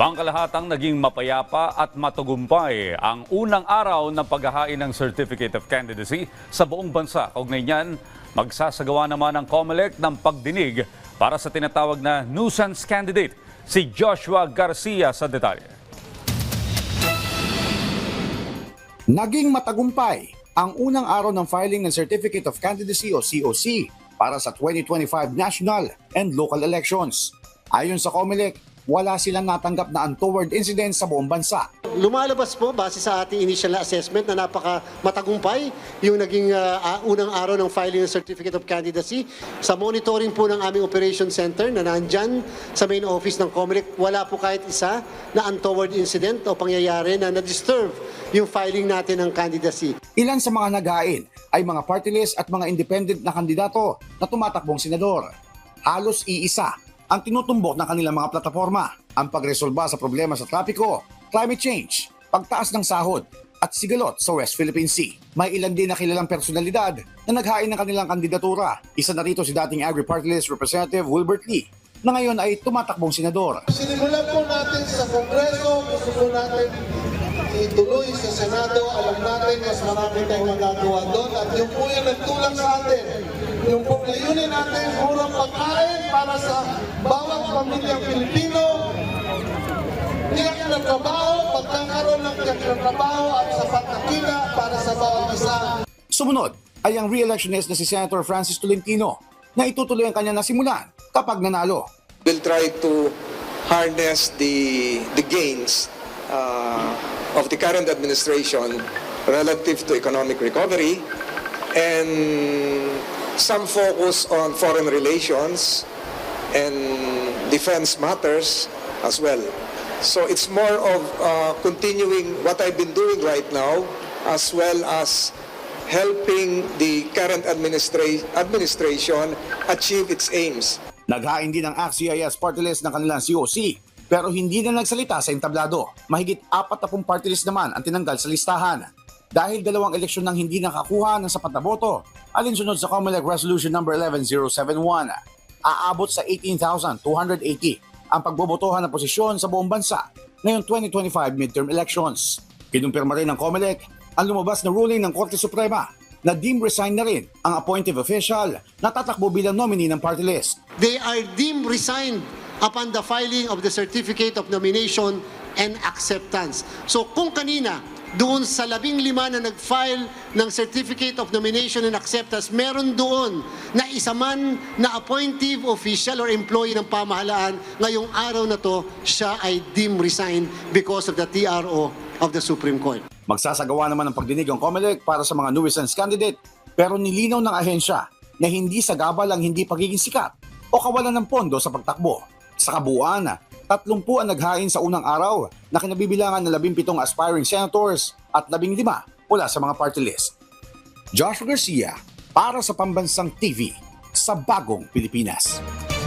Pangkalahatang naging mapayapa at matugumpay ang unang araw ng paghahain ng Certificate of Candidacy sa buong bansa. Kaugnay niyan, magsasagawa naman ang COMELEC ng pagdinig para sa tinatawag na nuisance candidate. Si Joshua Garcia sa detalye. Naging matagumpay ang unang araw ng filing ng Certificate of Candidacy o COC para sa 2025 national and local elections. Ayon sa COMELEC, wala silang natanggap na untoward incidents sa buong bansa. Lumalabas po base sa ating initial assessment na napaka matagumpay yung naging ah, unang araw ng filing ng Certificate of Candidacy. Sa monitoring po ng aming operation center na nandyan sa main office ng COMELEC, wala po kahit isa na untoward incident o pangyayari na na-disturb yung filing natin ng candidacy. Ilan sa mga naghain ay mga party list at mga independent na kandidato na tumatakbong senador. Halos iisa ang tinutumbok ng kanilang mga plataforma, ang pagresolba sa problema sa trapiko, climate change, pagtaas ng sahod, at sigalot sa West Philippine Sea. May ilan din na kilalang personalidad na naghain ng kanilang kandidatura. Isa na rito si dating Agri-Party List Representative Wilbert Lee na ngayon ay tumatakbong senador. Sinimulan po natin sa Kongreso, gusto po natin ituloy sa Senado. Alam natin, mas marami tayong magagawa doon. At yung po yung nagtulak sa atin. Yung po layunin natin, murang pagkain para sa bawat pamilyang Pilipino. Tiyak na trabaho, pagkakaroon ng tiyak na trabaho at sapat na kita para sa bawat isa. Sumunod ay ang re-electionist na si Senator Francis Tolentino na itutuloy ang kanya nasimulan kapag nanalo. We'll try to harness the the gains uh, of the current administration relative to economic recovery and some focus on foreign relations and defense matters as well. So it's more of uh, continuing what I've been doing right now as well as helping the current administra- administration achieve its aims. Naghain din ang ACT-CIS party list ng kanilang COC pero hindi na nagsalita sa entablado. Mahigit apat na pong party list naman ang tinanggal sa listahan. Dahil dalawang eleksyon nang hindi nakakuha ng sapat na boto, alinsunod sa COMELEC Resolution No. 11071, aabot sa 18,280 ang pagbobotohan ng posisyon sa buong bansa ngayong 2025 midterm elections. Kinumpirma rin ng COMELEC ang lumabas na ruling ng Korte Suprema na deem resign na rin ang appointive official na tatakbo bilang nominee ng party list. They are deemed resigned upon the filing of the Certificate of Nomination and Acceptance. So kung kanina, doon sa labing lima na nag-file ng Certificate of Nomination and Acceptance, meron doon na isa man na appointive official or employee ng pamahalaan, ngayong araw na to, siya ay deemed resigned because of the TRO of the Supreme Court. Magsasagawa naman ng pagdinig ang COMELEC para sa mga nuisance candidate pero nilinaw ng ahensya na hindi sagabal ang hindi pagiging sikat o kawalan ng pondo sa pagtakbo. Sa kabuuan, 30 ang naghain sa unang araw na kinabibilangan ng 17 aspiring senators at 15 mula sa mga party list. Joshua Garcia para sa Pambansang TV sa Bagong Pilipinas.